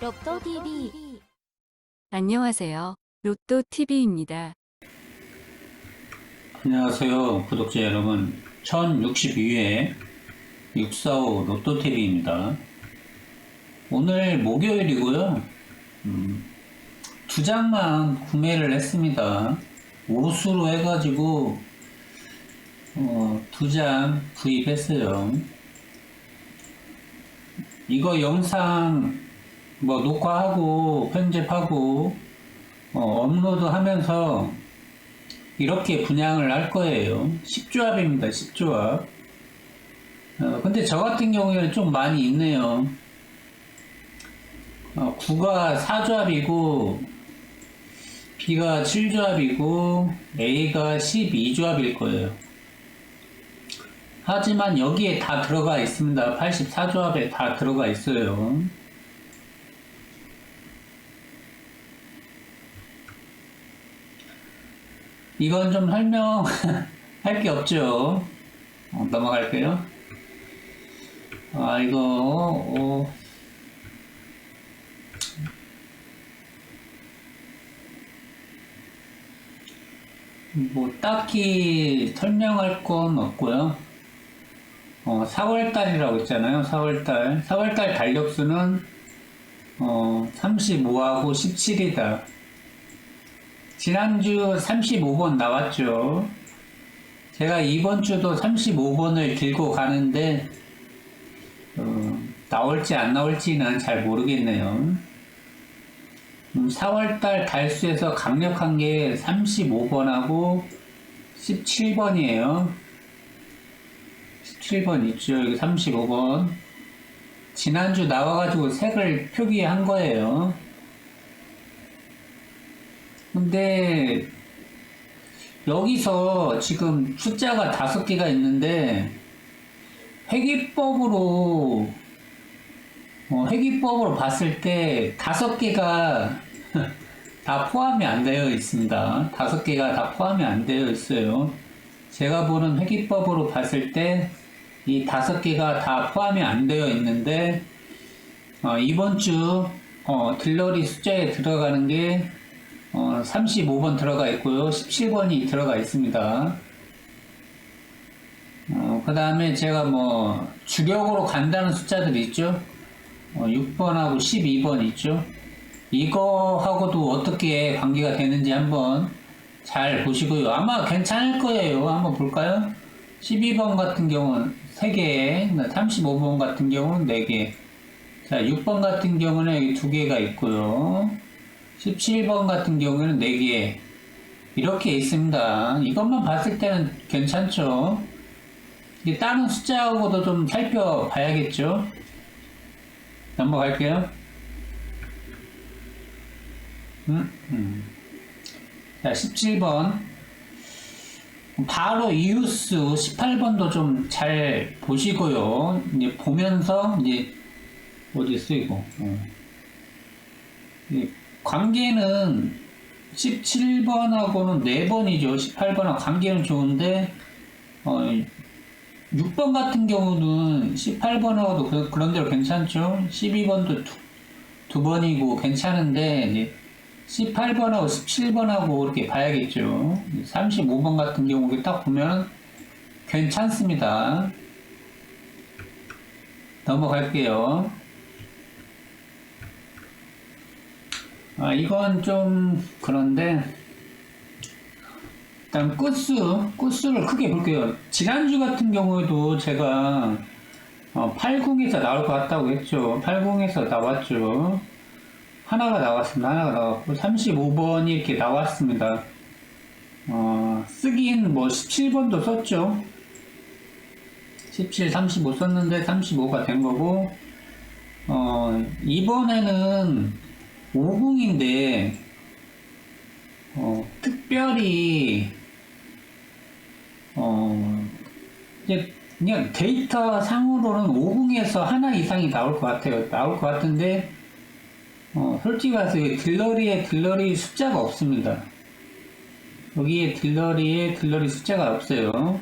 로또 TV 안녕하세요. 로또 TV입니다. 안녕하세요 구독자 여러분. 1062회 645 로또TV입니다. 오늘 목요일이고요. 음, 두 장만 구매를 했습니다. 옷으로 해가지고 어, 두 장 구입했어요. 이거 영상 뭐 녹화하고 편집하고 어, 업로드 하면서 이렇게 분양을 할 거예요. 10조합입니다. 10조합. 어, 근데 저 같은 경우에는 좀 많이 있네요. 어, 9가 4조합이고, B가 7조합이고, A가 12조합일 거예요. 하지만 여기에 다 들어가 있습니다. 84조합에 다 들어가 있어요. 이건 좀 설명할 게 없죠. 어, 넘어갈게요. 아, 이거, 어, 뭐, 딱히 설명할 건 없고요. 어, 4월달이라고 있잖아요. 4월달. 4월달 달력수는, 어, 35하고 17이다. 지난주 35번 나왔죠. 제가 이번 주도 35번을 들고 가는데, 어, 나올지 안 나올지는 잘 모르겠네요. 4월달 달수에서 강력한 게 35번하고 17번이에요. 17번 있죠. 여기 35번. 지난주 나와가지고 색을 표기한 거예요. 근데 여기서 지금 숫자가 다섯 개가 있는데 회계법으로 어, 회계법으로 봤을 때 다섯 개가 다 포함이 안 되어 있습니다. 다섯 개가 다 포함이 안 되어 있어요. 제가 보는 회계법으로 봤을 때 이 다섯 개가 다 포함이 안 되어 있는데 어, 이번 주 어, 딜러리 숫자에 들어가는 게 어, 35번 들어가 있고요. 17번이 들어가 있습니다. 어, 그 다음에 제가 뭐, 주력으로 간다는 숫자들이 있죠? 어, 6번하고 12번 있죠? 이거하고도 어떻게 관계가 되는지 한번 잘 보시고요. 아마 괜찮을 거예요. 한번 볼까요? 12번 같은 경우는 3개, 35번 같은 경우는 4개. 자, 6번 같은 경우는 여기 2개가 있고요. 17번 같은 경우에는 4개 이렇게 있습니다. 이것만 봤을 때는 괜찮죠. 이게 다른 숫자하고도 좀 살펴봐야겠죠. 넘어갈게요. 음, 음. 자, 17번. 바로 이웃수 18번도 좀 잘 보시고요. 이제 보면서 이제 어디 쓰이고. 어. 이 관계는 17번하고는 4번이죠. 18번하고 관계는 좋은데, 어, 6번 같은 경우는 18번하고도 그, 그런 대로 괜찮죠. 12번도 두, 두 번이고 괜찮은데, 이제 18번하고 17번하고 이렇게 봐야겠죠. 35번 같은 경우 딱 보면 괜찮습니다. 넘어갈게요. 아, 이건 좀 그런데 일단 끝수, 끝수를 크게 볼게요. 지난주 같은 경우에도 제가 어, 80에서 나올 것 같다고 했죠. 80에서 나왔죠. 하나가 나왔습니다. 하나가 나왔고 35번이 이렇게 나왔습니다. 어, 쓰긴 뭐 17번도 썼죠. 17, 35 썼는데 35가 된 거고 어, 이번에는 50인데 어, 특별히 어, 이제 그냥 데이터 상으로는 50에서 하나 이상이 나올 것 같아요. 나올 것 같은데 어, 솔직히 말해서 이 딜러리에 딜러리 숫자가 없습니다. 여기에 딜러리에 딜러리 숫자가 없어요.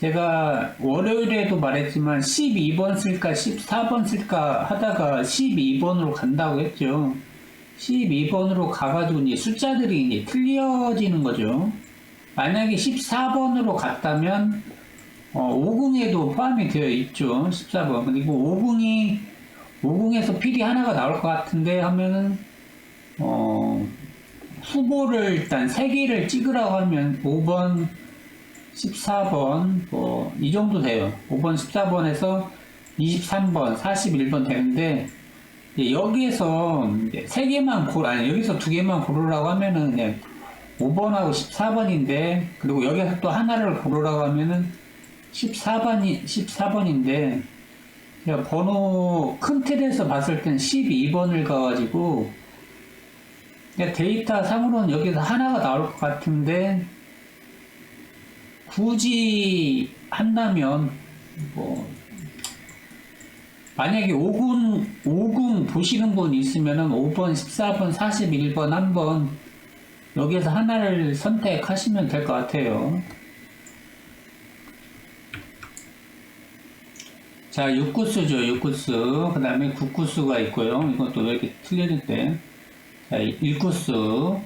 제가 월요일에도 말했지만 12번 쓸까 14번 쓸까 하다가 12번으로 간다고 했죠. 12번으로 가가지고 이제 숫자들이 이제 틀려지는 거죠. 만약에 14번으로 갔다면 어, 50에도 포함이 되어 있죠. 14번. 그리고 50이 50에서 필이 하나가 나올 것 같은데 하면은 어, 후보를 일단 3개를 찍으라고 하면 5번, 14번 뭐 이 정도 돼요. 5번, 14번에서 23번, 41번 되는데 여기에서 이제 3개만 고르 아니 여기서 2개만 고르라고 하면은 그냥 5번하고 14번인데 그리고 여기서 또 하나를 고르라고 하면은 14번이 14번인데 제가 번호 큰 틀에서 봤을 땐 12번을 가가지고 그냥 데이터 상으로는 여기서 하나가 나올 것 같은데 굳이 한다면 뭐 만약에 5군 5군 보시는 분 있으면은 5번, 14번, 41번 한번 여기에서 하나를 선택하시면 될 것 같아요. 자, 6구수죠, 6구수. 그 다음에 9구수가 있고요. 이것도 왜 이렇게 틀려졌대? 자, 1구수.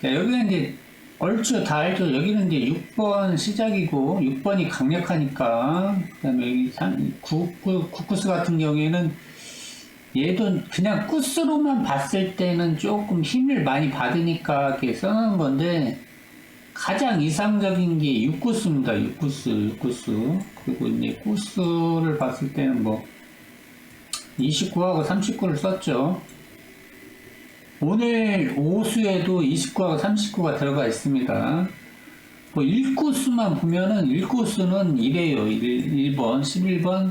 자, 여기는 이제 얼추 다 알죠. 여기는 이제 6번 시작이고, 6번이 강력하니까. 그 다음에 여기 9, 9구수 같은 경우에는 얘도 그냥 구스로만 봤을 때는 조금 힘을 많이 받으니까 이렇게 써놓은 건데, 가장 이상적인 게 6구스입니다. 6구스, 6구스. 그리고 이제 구스를 봤을 때는 뭐 29하고 39를 썼죠. 오늘 오수에도 29하고 39가 들어가 있습니다. 뭐 1구수만 보면은 1구수는 이래요. 1, 번 11번,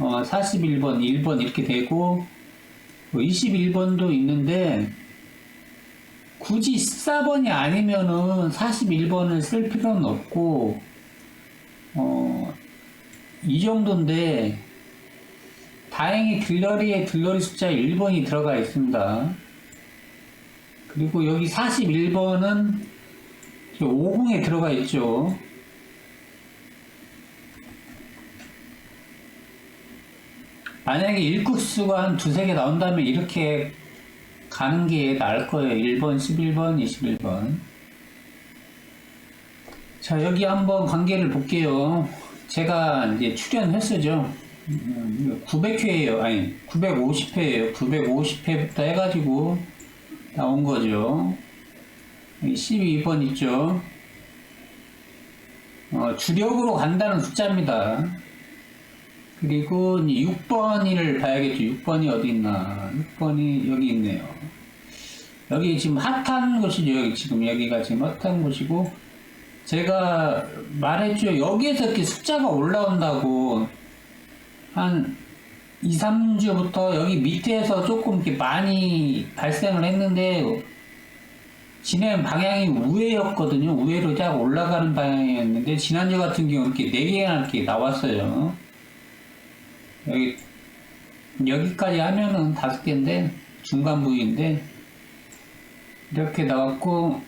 어, 41번, 1번 이렇게 되고 뭐 21번도 있는데 굳이 14번이 아니면은 41번을 쓸 필요는 없고, 어, 이 정도인데, 다행히 들러리에 들러리 숫자 1번이 들어가 있습니다. 그리고 여기 41번은 50에 들어가 있죠. 만약에 1구수가 한 두세 개 나온다면 이렇게 가는 게 나을 거예요. 1번, 11번, 21번. 자, 여기 한번 관계를 볼게요. 제가 이제 출연 횟수죠. 900회예요. 아니, 950회예요. 950회부터 해가지고 나온 거죠. 12번 있죠. 어, 주력으로 간다는 숫자입니다. 그리고 6번이를 봐야겠죠. 6번이 어디 있나. 6번이 여기 있네요. 여기 지금 핫한 곳이죠. 여기 지금 여기가 지금 핫한 곳이고 제가 말했죠. 여기에서 이렇게 숫자가 올라온다고 한 2, 3주부터 여기 밑에서 조금 이렇게 많이 발생을 했는데 진행 방향이 우회였거든요. 우회로 쫙 올라가는 방향이었는데 지난주 같은 경우 이렇게 4개나 이렇게 나왔어요. 여기 여기까지 하면은 다섯 개인데 중간 부위인데 이렇게 나왔고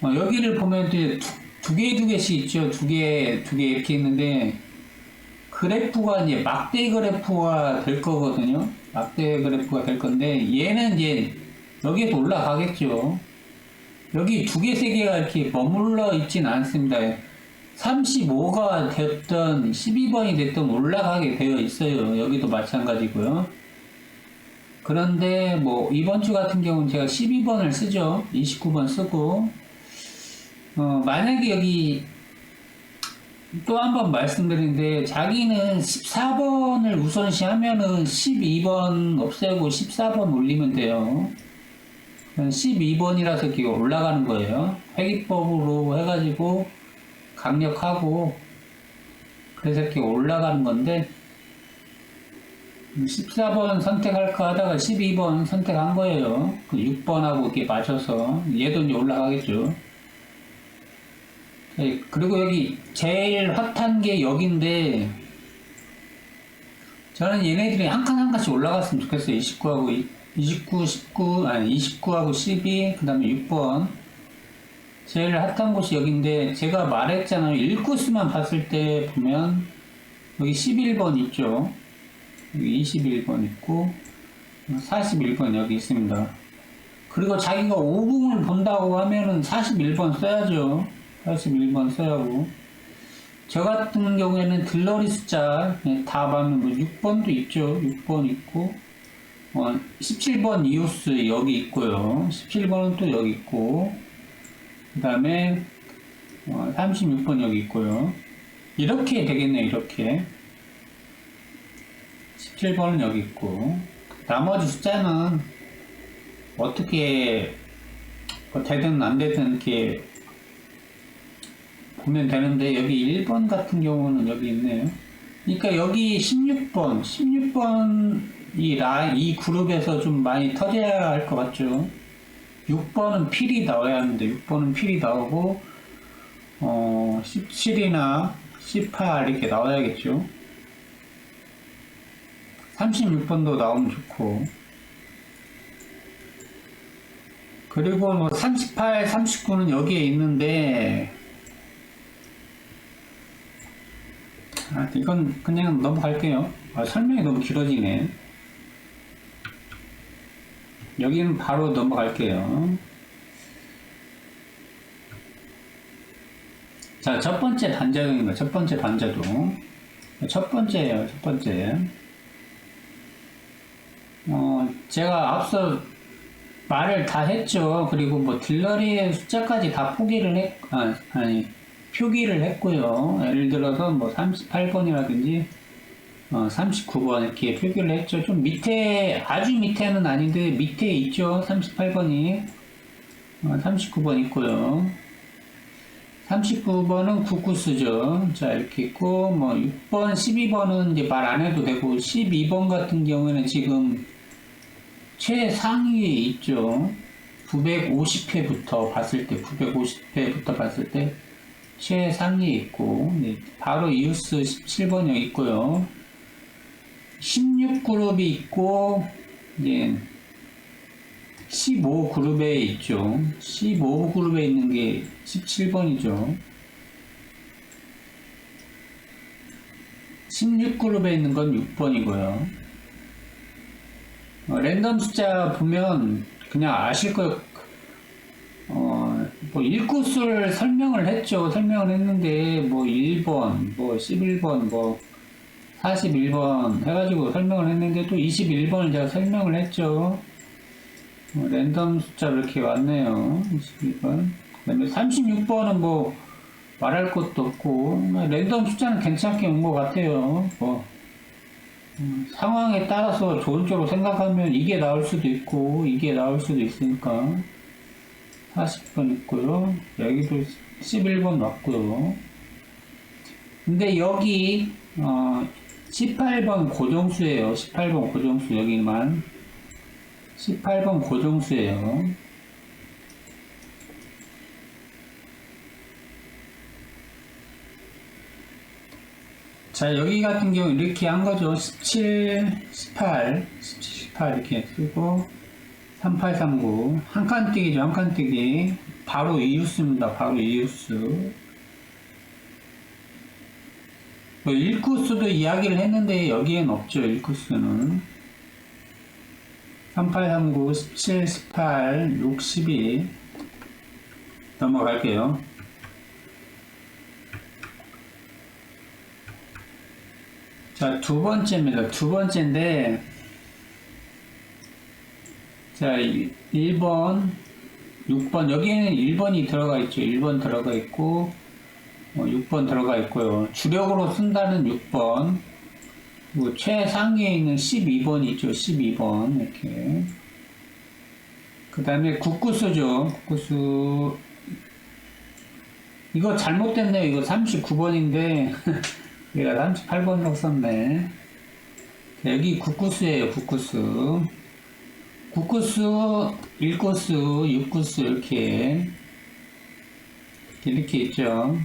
어, 여기를 보면 이제 두개두 개씩 있죠 두 개 두 개 이렇게 있는데 그래프가 이제 막대 그래프가 될 거거든요 막대 그래프가 될 건데 얘는 이제 여기에도 올라가겠죠 여기 두 개 세 개가 이렇게 머물러 있진 않습니다 35가 됐던 12번이 됐던 올라가게 되어 있어요. 여기도 마찬가지고요. 그런데 뭐 이번 주 같은 경우는 제가 12번을 쓰죠. 29번 쓰고 어, 만약에 여기 또 한 번 말씀드리는데 자기는 14번을 우선시 하면은 12번 없애고 14번 올리면 돼요. 12번이라서 이렇게 올라가는 거예요. 회기법으로 해가지고 강력하고 그래서 이렇게 올라가는 건데 14번 선택할까 하다가 12번 선택한 거예요. 그 6번하고 이렇게 맞춰서 얘도 이제 올라가겠죠. 네, 그리고 여기 제일 핫한 게 여기인데 저는 얘네들이 한 칸 한 칸씩 올라갔으면 좋겠어요. 29하고 29, 19 아니 29하고 12, 그 다음에 6번 제일 핫한 곳이 여기인데 제가 말했잖아요. 1코스만 봤을 때 보면 여기 11번 있죠. 여기 21번 있고 41번 여기 있습니다. 그리고 자기가 5분을 본다고 하면은 41번 써야죠. 41번 써야 하고. 저 같은 경우에는 들러리 숫자 네, 다 봐면 뭐 6번도 있죠. 6번 있고 어, 17번 이오스 여기 있고요. 17번은 또 여기 있고 그 다음에 어, 36번 여기 있고요. 이렇게 되겠네요. 이렇게 17번은 여기 있고 나머지 숫자는 어떻게 뭐 되든 안 되든 이렇게 보면 되는데 여기 1번 같은 경우는 여기 있네요. 그러니까 여기 16번, 16번 이 라, 이 그룹에서 좀 많이 터져야 할 것 같죠. 6번은 필이 나와야 하는데 6번은 필이 나오고 어, 17이나 18 이렇게 나와야겠죠. 36번도 나오면 좋고 그리고 뭐 38, 39는 여기에 있는데 아, 이건 그냥 넘어갈게요. 아, 설명이 너무 길어지네. 여기는 바로 넘어갈게요. 자, 첫 번째 반자동입니다. 첫 번째 반자동. 첫 번째예요, 첫 번째. 어, 제가 앞서 말을 다 했죠. 그리고 뭐 딜러리의 숫자까지 다 포기를 했, 아, 아니, 표기를 했고요. 예를 들어서 뭐 38번이라든지 어, 39번 이렇게 표기를 했죠. 좀 밑에 아주 밑에는 아닌데 밑에 있죠. 38번이 어, 39번 있고요. 39번은 국구수죠. 자 이렇게 있고 뭐 6번, 12번은 이제 말 안 해도 되고 12번 같은 경우에는 지금 최상위에 있죠. 950회부터 봤을 때 950회부터 봤을 때 최상위에 있고 네, 바로 이우스 17번 여기 있고요. 16그룹이 있고 이제 15그룹에 있죠. 15그룹에 있는 게 17번이죠. 16그룹에 있는 건 6번이고요. 어, 랜덤 숫자 보면 그냥 아실 거예요. 어, 뭐 1코스를 설명을 했죠. 설명을 했는데 뭐 1번, 뭐 11번, 뭐 41번 해가지고 설명을 했는데 또 21번을 제가 설명을 했죠. 어, 랜덤 숫자로 이렇게 왔네요. 22번. 그 다음에 36번은 뭐 말할 것도 없고 랜덤 숫자는 괜찮게 온 것 같아요. 뭐 음, 상황에 따라서 좋은 쪽으로 생각하면 이게 나올 수도 있고 이게 나올 수도 있으니까 40번 있고요. 여기도 11번 맞고요. 근데 여기 어, 18번 고정수예요. 18번 고정수 여기만 18번 고정수예요. 자, 여기 같은 경우 이렇게 한 거죠. 17, 18, 17, 18 이렇게 쓰고 3839. 한칸 뛰기죠. 한칸 뛰기. 바로 이웃입니다. 바로 이웃수. 뭐 1코스도 이야기를 했는데 여기엔 없죠. 1코스는. 3839, 17, 18, 62. 넘어갈게요. 자, 두 번째입니다. 두 번째인데, 자, 1번, 6번, 여기에는 1번이 들어가 있죠. 1번 들어가 있고, 어, 6번 들어가 있고요. 주력으로 쓴다는 6번, 그리고 최상위에 있는 12번 있죠. 12번, 이렇게. 그 다음에 국구수죠. 국구수. 이거 잘못됐네요. 이거 39번인데, 얘가 38번이라고 썼네. 여기 국구수예요, 국구수. 국구수, 1코수, 6코수 이렇게 이렇게 있죠.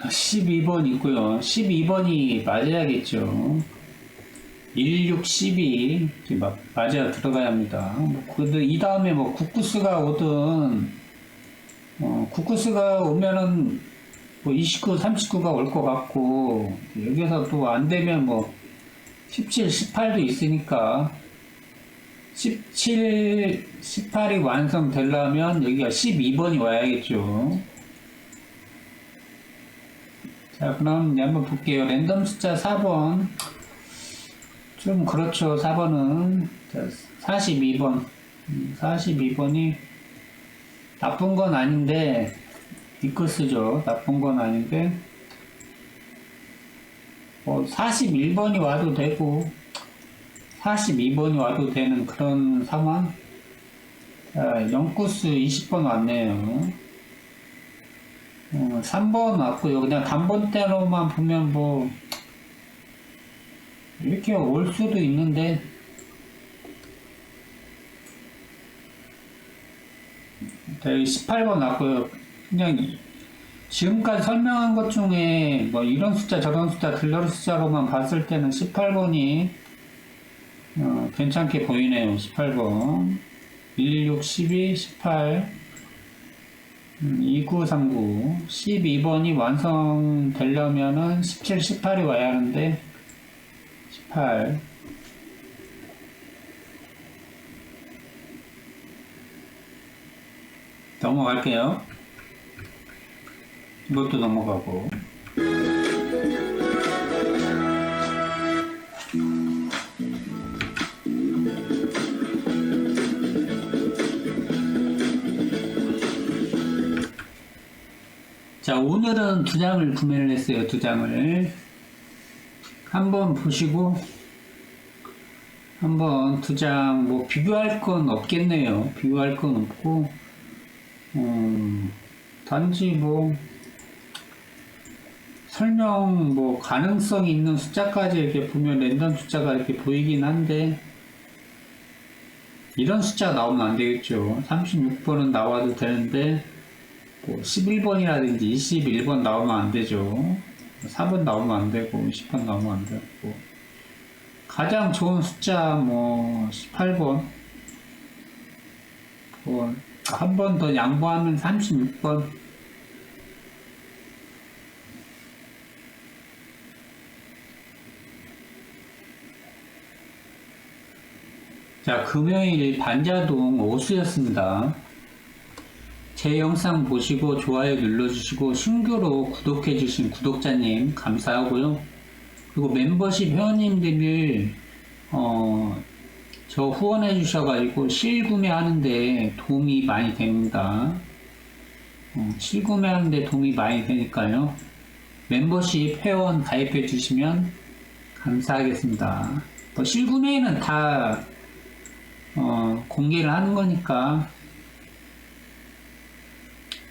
아, 12번 있고요. 12번이 맞아야겠죠. 16, 12 이렇게 막 맞아 들어가야 합니다. 뭐 그래도 이 다음에 뭐 국구스가 오든 어, 국구스가 오면은 뭐 29, 39가 올 것 같고 여기서 또 안 되면 뭐 17, 18도 있으니까 17, 18이 완성되려면 여기가 12번이 와야겠죠. 자, 그럼 이제 한번 볼게요. 랜덤 숫자 4번. 좀 그렇죠. 4번은. 자, 42번. 42번이 나쁜 건 아닌데, 이크스죠. 나쁜 건 아닌데, 뭐, 41번이 와도 되고, 42번이 와도 되는 그런 상황. 자, 영구스 20번 왔네요. 어, 3번 왔고요. 그냥 단번대로만 보면 뭐 이렇게 올 수도 있는데 자, 여기 18번 왔고요. 그냥 지금까지 설명한 것 중에 뭐 이런 숫자 저런 숫자 들러리 숫자로만 봤을 때는 18번이 어, 괜찮게 보이네요. 18번 16, 12, 18 음, 2939 12번이 완성되려면은 17, 18이 와야 하는데 18 넘어갈게요. 이것도 넘어가고 자, 오늘은 두 장을 구매를 했어요. 두 장을. 한번 보시고, 한번 두 장, 뭐, 비교할 건 없겠네요. 비교할 건 없고, 음, 단지 뭐, 설명, 뭐, 가능성이 있는 숫자까지 이렇게 보면 랜덤 숫자가 이렇게 보이긴 한데, 이런 숫자 나오면 안 되겠죠. 36번은 나와도 되는데, 뭐 11번이라든지 21번 나오면 안 되죠. 4번 나오면 안 되고 10번 나오면 안 되고 가장 좋은 숫자 뭐 18번 뭐 한 번 더 양보하면 36번 자 금요일 반자동 오수였습니다. 제 영상 보시고 좋아요 눌러주시고 신규로 구독해주신 구독자님 감사하고요. 그리고 멤버십 회원님들을 어, 저 후원해 주셔가지고 실구매 하는데 도움이 많이 됩니다. 어, 실구매 하는데 도움이 많이 되니까요. 멤버십 회원 가입해 주시면 감사하겠습니다. 뭐 실구매는 다 어, 공개를 하는 거니까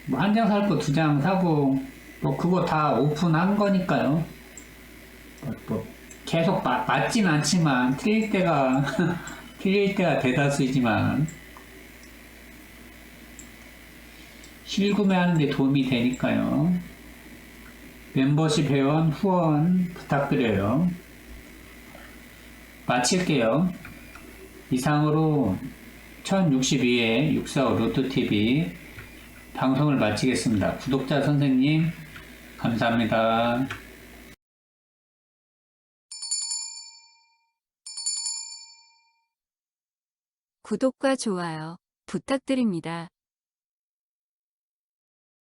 뭐 한 장 살 거 두 장 사고 뭐 그거 다 오픈한 거니까요. 뭐, 뭐 계속 마- 맞진 않지만 틀릴 때가 틀릴 때가 대다수이지만 실구매하는 데 도움이 되니까요. 멤버십 회원 후원 부탁드려요. 마칠게요. 이상으로 1062회 645 로또TV 방송을 마치겠습니다. 구독자 선생님, 감사합니다.